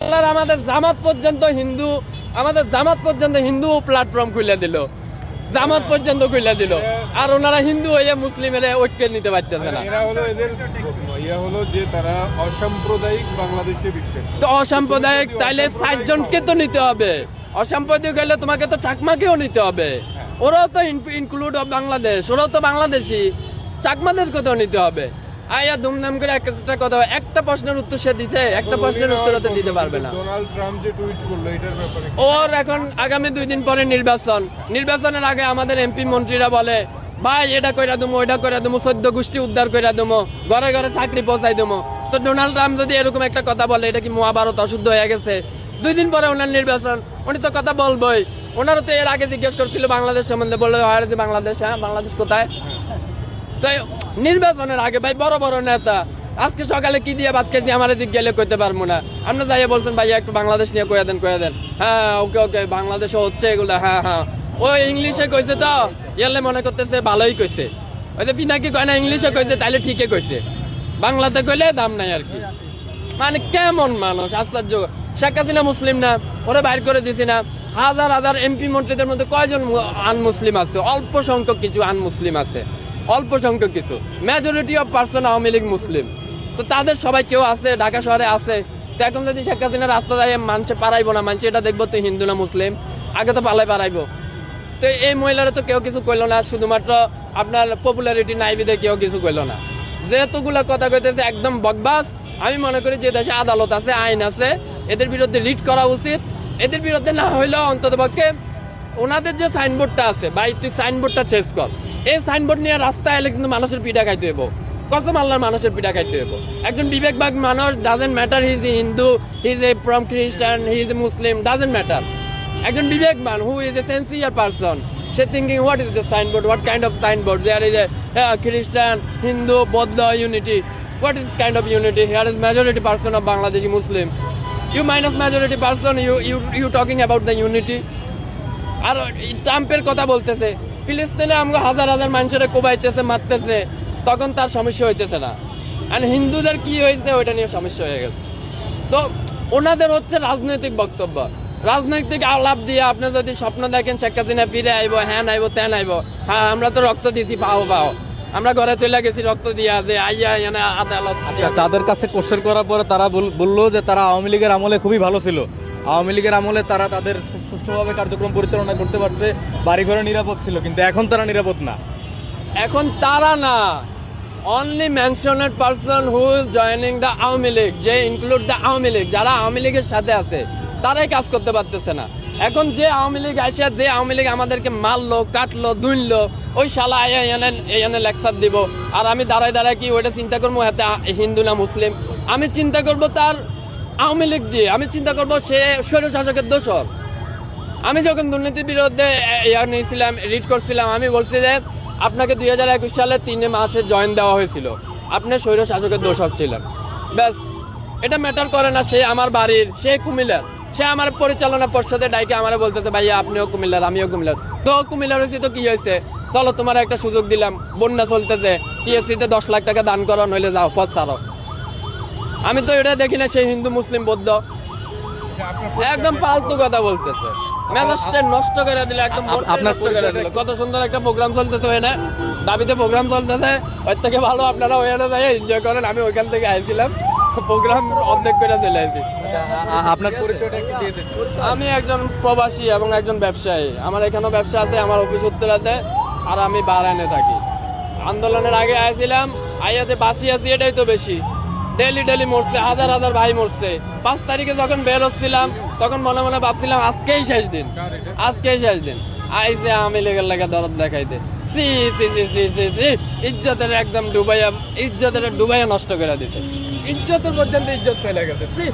আল্লাহর আমাদের জামাত পর্যন্ত হিন্দু আমাদের জামাত পর্যন্ত হিন্দু প্ল্যাটফর্ম খুলে দিল। জামাত পর্যন্ত খুলে দিল। আর ওনারা হিন্দু হয়ে মুসলিমের ঐক্য নিতে পারতেছে না। এরা হলো এদের ইয়া হলো যে তারা অসাম্প্রদায়িক বাংলাদেশে বিশ্বাস। তো অসাম্প্রদায়িক তাইলে ষাট জনকে তো নিতে হবে। অসাম্প্রদায়িক হলে তোমাকে তো চাকমাকেও নিতে হবে। ওরাও তো ইনক্লুড অফ বাংলাদেশ ওরাও তো বাংলাদেশি। চাকমাদেরকে তো নিতে হবে। আয়া দুমদাম করে এক একটা কথা একটা প্রশ্নের উত্তর সে দিছে একটা প্রশ্নের উত্তর তো দিতে পারবে না। ডোনাল্ড ট্রাম্প যে টুইট করল এটার ব্যাপারে ওর এখন আগামী দুই দিন পরে নির্বাচন। নির্বাচনের আগে আমাদের এমপি মন্ত্রীরা বলে ভাই এটা কইরা ওইটা কইরা দেবো সদ্য গোষ্ঠী উদ্ধার কইরা দেবো ঘরে ঘরে চাকরি পৌঁছাই দেবো তো ডোনাল্ড ট্রাম্প যদি এরকম একটা কথা বলে এটা কি মহাভারত অশুদ্ধ হয়ে গেছে? দুই দিন পরে ওনার নির্বাচন উনি তো কথা বলবই। ওনারও তো এর আগে জিজ্ঞেস করছিল বাংলাদেশ সম্বন্ধে বলে হয় যে বাংলাদেশ হ্যাঁ বাংলাদেশ কোথায়? তো এই নির্বাচনের আগে ভাই বড় বড় নেতা, আজকে সকালে কি দিয়ে ভাত খেয়েছি আমার গেলে কইতে পারব না। আপনি যাইয়া বলছেন, ভাইয়া, একটু বাংলাদেশ নিয়ে কয়ে দেন কয়ে দেন। হ্যাঁ ওকে ওকে বাংলাদেশে হচ্ছে এগুলো হ্যাঁ হ্যাঁ। ও ইংলিশে কইছে তো, ইয়ালে মনে করতেছে ভালোই কইছে। ওই যে পিনাকি কয় না, ইংলিশে কইছে, তাইলে ঠিকই কইছে। বাংলাতে কইলে দাম নাই আর কি। মানে কেমন মানুষ, আশ্চর্য। শেখ হাসিনা মুসলিম না, ওরা বাইর করে দিছি না। হাজার হাজার এমপি মন্ত্রীদের মধ্যে কয়জন আন মুসলিম আছে? অল্প সংখ্যক কিছু আন মুসলিম আছে। অল্প সংখ্যক কিছু। Majority of person Awami League মুসলিম। তো তাদের সবাই কেউ আছে, ঢাকা শহরে আছে। তো এখন যদি শেখ হাসিনা রাস্তা যায়, মানছে পারাইবো না, মানছে এটা দেখব তো হিন্দু না মুসলিম, আগে তো পালাই পারাইবো। তো এই মহিলারা তো কেউ কিছু কইলো না, শুধুমাত্র আপনার পপুলারিটি নাই বিধে কেউ কিছু কইলো না। যেহেতুগুলা কথা কইতেছে একদম বকবাস, আমি মনে করি যে দেশে আদালত আছে, আইন আছে, এদের বিরুদ্ধে রিট করা উচিত। এদের বিরুদ্ধে না হইলেও অন্তত পক্ষে ওনাদের যে সাইনবোর্ডটা আছে, ভাই, তুই সাইনবোর্ডটা চেঞ্জ কর। এই সাইনবোর্ড নিয়ে রাস্তায় এলে কিন্তু মানুষের পিঠা খাইতে হইব। কত আল্লাহর মানুষের পিঠা খাইতে হইব। একজন বিবেকবাগ মানুষ doesn't matter he is Hindu he is a from Christian he is a Muslim doesn't matter একজন বিবেকমান who is a sincere person say thinking what is the signboard what kind of signboard there is a Christian Hindu বৌদ্ধ unity what is kind of unity here is majority person of Bangladeshi Muslim you minus majority person you you you talking about the unity আর ট্রাম্পের কথা বলতেছে। ফিলিস্তিনে আমাকে হাজার হাজার মানুষের কোবাইতেছে, মারতেছে, তখন তার সমস্যা হইতেছে না। আর হিন্দুদের কি হয়েছে ওইটা নিয়ে সমস্যা হয়ে গেছে। তো ওনাদের হচ্ছে রাজনৈতিক বক্তব্য। রাজনৈতিক আলাপ দিয়ে আপনি যদি স্বপ্ন দেখেন, শেখ হাসিনা ফিরে আইব হ্যাঁ আইব তেন আইব হ্যাঁ আমরা তো রক্ত দিছি, পাও পাও। আমরা ঘরে চলে গেছি, রক্ত দিয়া যে আইয়া এনে আদালত আচ্ছা তাদের কাছে কোশ্চেন করার পরে তারা বল- বলল যে তারা আওয়ামী লীগের আমলে খুবই ভালো ছিল। আওয়ামী লীগের আমলে তারা তাদের সুষ্ঠুভাবে কার্যক্রম পরিচালনা করতে পারছে। বাড়িঘরে নিরাপদ ছিল, কিন্তু এখন তারা নিরাপদ না। এখন তারা না। Only মেনশনের person who is joining the Awami League যে ইনক্লুড দ্য আওয়ামী লীগ যারা আওয়ামী লীগের সাথে আছে, তারাই কাজ করতে পারতেছে না। এখন যে আওয়ামী লীগ আসিয়া যে আওয়ামী লীগ আমাদেরকে মারলো, কাটলো দুনলো ওই শালা এনে এনে লেকচার দিব। আর আমি দাঁড়ায় দাঁড়ায় কি ওইটা চিন্তা করব? হাতে হিন্দু না মুসলিম? আমি চিন্তা করব তার আওয়ামী লীগ দিয়ে আমি চিন্তা করব সে স্বৈর শাসকের দোষর। আমি যখন দুর্নীতির বিরুদ্ধে ইয়া নিয়েছিলাম রিড করছিলাম, আমি বলছি যে আপনাকে দুই হাজার একুশ সালে তিনে মার্চে জয়েন দেওয়া হয়েছিল। আপনি স্বৈর শাসকের দোষর ছিলেন। ব্যাস, এটা ম্যাটার করে না, সে আমার বাড়ির, সে কুমিল্লার। সে আমার পরিচালনা পর্ষদে ডাইকে আমার বলতেছে, ভাইয়া, আপনিও কুমিল্লার, আমিও কুমিল্লার। তো কুমিল্লার হয়েছি তো কি হয়েছে চলো তোমার একটা সুযোগ দিলাম, বন্যা চলতেছে টিএসসিতে দশ লাখ টাকা দান করো নইলে যাও, পথ ছাড়ো। আমি তো এটা দেখি না সে হিন্দু মুসলিম বৌদ্ধ। একদম ফালতু কথা বলতেছে। মেজাজটা নষ্ট করে দিলে একদম নষ্ট করে দিল। কত সুন্দর একটা প্রোগ্রাম চলতেছে ওখানে দাবিতে প্রোগ্রাম চলতেছে ওর থেকে ভালো আপনারা ওখানে যাই এনজয় করেন আমি ওইখান থেকে প্রোগ্রাম অর্ধেক করে চলে আসি আপনার পরিচয়টা একটু দিয়ে দিন। আমি একজন প্রবাসী এবং একজন ব্যবসায়ী। আমার এখানেও ব্যবসা আছে আমার অফিস উত্তরাতে আর আমি বারানে থাকি। আন্দোলনের আগে আইছিলাম আইয়াতে বাঁচি আছি এটাই তো বেশি। ডেলি ডেলি মরছে, হাজার হাজার ভাই মরছে। পাঁচ তারিখে যখন বের হচ্ছিলাম, তখন মনে মনে ভাবছিলাম, আজকেই শেষ দিন। আজকেই শেষ দিন। আইসে আমি লেগের লেগে দরদ দেখাইতে। সি সি সি সি সি সি ইজ্জতের একদম ডুবাইয়া, ইজ্জতের ডুবাইয়া নষ্ট করে দিছে। ইজ্জতের পর্যন্ত ইজ্জত চলে গেছে। সি